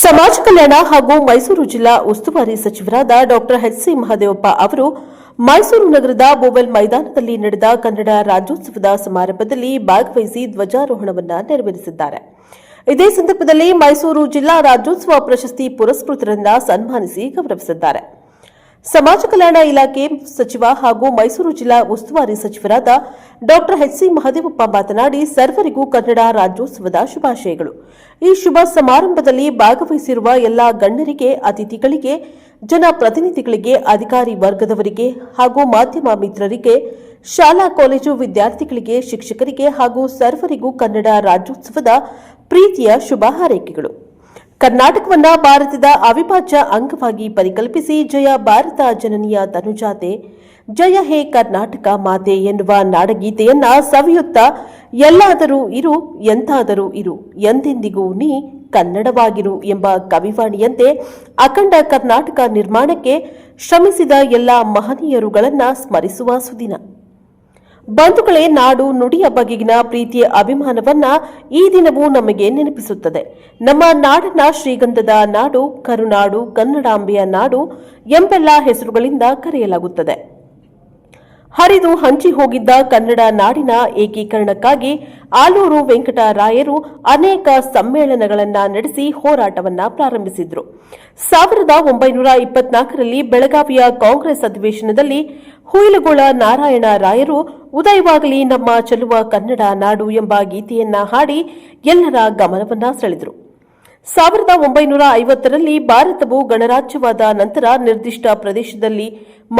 ಸಮಾಜ ಕಲ್ಯಾಣ ಹಾಗೂ ಮೈಸೂರು ಜಿಲ್ಲಾ ಉಸ್ತುವಾರಿ ಸಚಿವರಾದ ಡಾಕ್ಟರ್ ಸಿ ಮಹದೇವಪ್ಪ ಅವರು ಮೈಸೂರು ನಗರದ ಬೋವೆಲ್ ಮೈದಾನದಲ್ಲಿ ನಡೆದ ಕನ್ನಡ ರಾಜ್ಯೋತ್ಸವದ ಸಮಾರಂಭದಲ್ಲಿ ಭಾಗವಹಿಸಿ ಧ್ವಜಾರೋಹಣವನ್ನು ನೆರವೇರಿಸಿದ್ದಾರೆ. ಇದೇ ಸಂದರ್ಭದಲ್ಲಿ ಮೈಸೂರು ಜಿಲ್ಲಾ ರಾಜ್ಯೋತ್ಸವ ಪ್ರಶಸ್ತಿ ಪುರಸ್ಕೃತರನ್ನ ಸನ್ಮಾನಿಸಿ ಗೌರವಿಸಿದ್ದಾರೆ. ಸಮಾಜ ಕಲ್ಯಾಣ ಇಲಾಖೆ ಸಚಿವ ಹಾಗೂ ಮೈಸೂರು ಜಿಲ್ಲಾ ಉಸ್ತುವಾರಿ ಸಚಿವರಾದ ಡಾಕ್ಟರ್ ಎಚ್ ಸಿ ಮಹದೇವಪ್ಪ ಮಾತನಾಡಿ, ಸರ್ವರಿಗೂ ಕನ್ನಡ ರಾಜ್ಯೋತ್ಸವದ ಶುಭಾಶಯಗಳು. ಈ ಶುಭ ಸಮಾರಂಭದಲ್ಲಿ ಭಾಗವಹಿಸಿರುವ ಎಲ್ಲಾ ಗಣ್ಯರಿಗೆ, ಅತಿಥಿಗಳಿಗೆ, ಜನಪ್ರತಿನಿಧಿಗಳಿಗೆ, ಅಧಿಕಾರಿ ವರ್ಗದವರಿಗೆ ಹಾಗೂ ಮಾಧ್ಯಮ ಮಿತ್ರರಿಗೆ, ಶಾಲಾ ಕಾಲೇಜು ವಿದ್ಯಾರ್ಥಿಗಳಿಗೆ, ಶಿಕ್ಷಕರಿಗೆ ಹಾಗೂ ಸರ್ವರಿಗೂ ಕನ್ನಡ ರಾಜ್ಯೋತ್ಸವದ ಪ್ರೀತಿಯ ಶುಭ ಹಾರೈಕೆಗಳು. ಕರ್ನಾಟಕವನ್ನ ಭಾರತದ ಅವಿಭಾಜ್ಯ ಅಂಗವಾಗಿ ಪರಿಕಲ್ಪಿಸಿ ಜಯ ಭಾರತ ಜನನಿಯ ತನುಜಾತೆ ಜಯ ಹೇ ಕರ್ನಾಟಕ ಮಾತೆ ಎನ್ನುವ ನಾಡಗೀತೆಯನ್ನ ಸವಿಯುತ್ತಾ ಎಲ್ಲಾದರೂ ಇರು, ಎಂತಾದರೂ ಇರು, ಎಂದೆಂದಿಗೂ ನೀ ಕನ್ನಡವಾಗಿರು ಎಂಬ ಕವಿವಾಣಿಯಂತೆ ಅಖಂಡ ಕರ್ನಾಟಕ ನಿರ್ಮಾಣಕ್ಕೆ ಶ್ರಮಿಸಿದ ಎಲ್ಲ ಮಹನೀಯರುಗಳನ್ನ ಸ್ಮರಿಸುವ ಸುದಿನ. ಬಂಧುಗಳೇ ನಾಡು ನುಡಿಯ ಬಗೆಗಿನ ಪ್ರೀತಿಯ ಅಭಿಮಾನವನ್ನ ಈ ದಿನವೂ ನಮಗೆ ನೆನಪಿಸುತ್ತದೆ. ನಮ್ಮ ನಾಡನ್ನ ಶ್ರೀಗಂಧದ ನಾಡು, ಕರುನಾಡು, ಕನ್ನಡಾಂಬೆಯ ನಾಡು ಎಂಬೆಲ್ಲ ಹೆಸರುಗಳಿಂದ ಕರೆಯಲಾಗುತ್ತದೆ. ಹರಿದು ಹಂಚಿ ಹೋಗಿದ್ದ ಕನ್ನಡ ನಾಡಿನ ಏಕೀಕರಣಕ್ಕಾಗಿ ಆಲೂರು ವೆಂಕಟರಾಯರು ಅನೇಕ ಸಮ್ಮೇಳನಗಳನ್ನು ನಡೆಸಿ ಹೋರಾಟವನ್ನ ಪ್ರಾರಂಭಿಸಿದ್ರು. ಸಾವಿರದ ಒಂಬೈನೂರ ಇಪ್ಪತ್ನಾಲ್ಕರಲ್ಲಿ ಬೆಳಗಾವಿಯ ಕಾಂಗ್ರೆಸ್ ಅಧಿವೇಶನದಲ್ಲಿ ಹುಯಿಲುಗೊಳ ನಾರಾಯಣ ರಾಯರು, ಉದಯವಾಗಲಿ ನಮ್ಮ ಚೆಲುವ ಕನ್ನಡ ನಾಡು ಎಂಬ ಗೀತೆಯನ್ನ ಹಾಡಿ ಎಲ್ಲರ ಗಮನವನ್ನ ಸೆಳೆದರು. ಸಾವಿರದ ಒಂಬೈನೂರ ಐವತ್ತರಲ್ಲಿ ಭಾರತವು ಗಣರಾಜ್ಯವಾದ ನಂತರ ನಿರ್ದಿಷ್ಟ ಪ್ರದೇಶದಲ್ಲಿ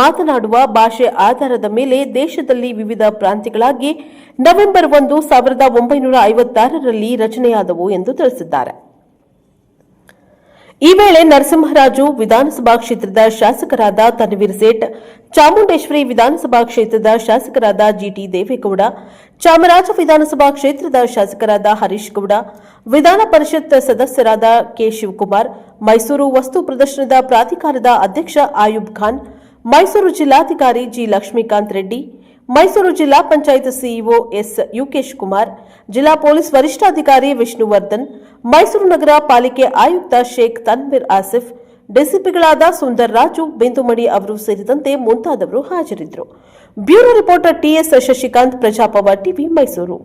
ಮಾತನಾಡುವ ಭಾಷೆ ಆಧಾರದ ಮೇಲೆ ದೇಶದಲ್ಲಿ ವಿವಿಧ ಪ್ರಾಂತ್ಯಗಳಾಗಿ ನವೆಂಬರ್ ಒಂದು ಸಾವಿರದ ಒಂಬೈನೂರ ಐವತ್ತಾರರಲ್ಲಿ ರಚನೆಯಾದವು ಎಂದು ತಿಳಿಸಿದ್ದಾರೆ. ಈ ವೇಳೆ ನರಸಿಂಹರಾಜು ವಿಧಾನಸಭಾ ಕ್ಷೇತ್ರದ ಶಾಸಕರಾದ ತನ್ವೀರ್ ಸೇಠ್, ಚಾಮುಂಡೇಶ್ವರಿ ವಿಧಾನಸಭಾ ಕ್ಷೇತ್ರದ ಶಾಸಕರಾದ ಜಿಟಿ ದೇವೇಗೌಡ, ಚಾಮರಾಜ ವಿಧಾನಸಭಾ ಕ್ಷೇತ್ರದ ಶಾಸಕರಾದ ಹರೀಶ್ ಗೌಡ, ವಿಧಾನ ಪರಿಷತ್ ಸದಸ್ಯರಾದ ಕೆ ಶಿವಕುಮಾರ್, ಮೈಸೂರು ವಸ್ತು ಪ್ರದರ್ಶನದ ಪ್ರಾಧಿಕಾರದ ಅಧ್ಯಕ್ಷ ಆಯುಬ್ ಖಾನ್, ಮೈಸೂರು ಜಿಲ್ಲಾಧಿಕಾರಿ ಜಿ ಲಕ್ಷ್ಮೀಕಾಂತ್ ರೆಡ್ಡಿ ಮೈಸೂರು ಜಿಲ್ಲಾ ಪಂಚಾಯತ್ ಸಿಇಒ ಎಸ್ ಯುಕೇಶ್ ಕುಮಾರ್, ಜಿಲ್ಲಾ ಪೊಲೀಸ್ ವರಿಷ್ಠಾಧಿಕಾರಿ ವಿಷ್ಣುವರ್ಧನ್, ಮೈಸೂರು ನಗರ ಪಾಲಿಕೆ ಆಯುಕ್ತ ಶೇಖ್ ತನ್ವೀರ್ ಆಸಿಫ್, ಡಿಸಿಪಿಗಳಾದ ಸುಂದರ್ ರಾಜು, ಬಿಂದುಮಣಿ ಅವರು ಸೇರಿದಂತೆ ಮುಂತಾದವರು ಹಾಜರಿದ್ದರು. ಬ್ಯೂರೋ ರಿಪೋರ್ಟರ್ ಟಿಎಸ್ ಶಶಿಕಾಂತ್, ಪ್ರಜಾಪವ ಟಿವಿ ಮೈಸೂರು.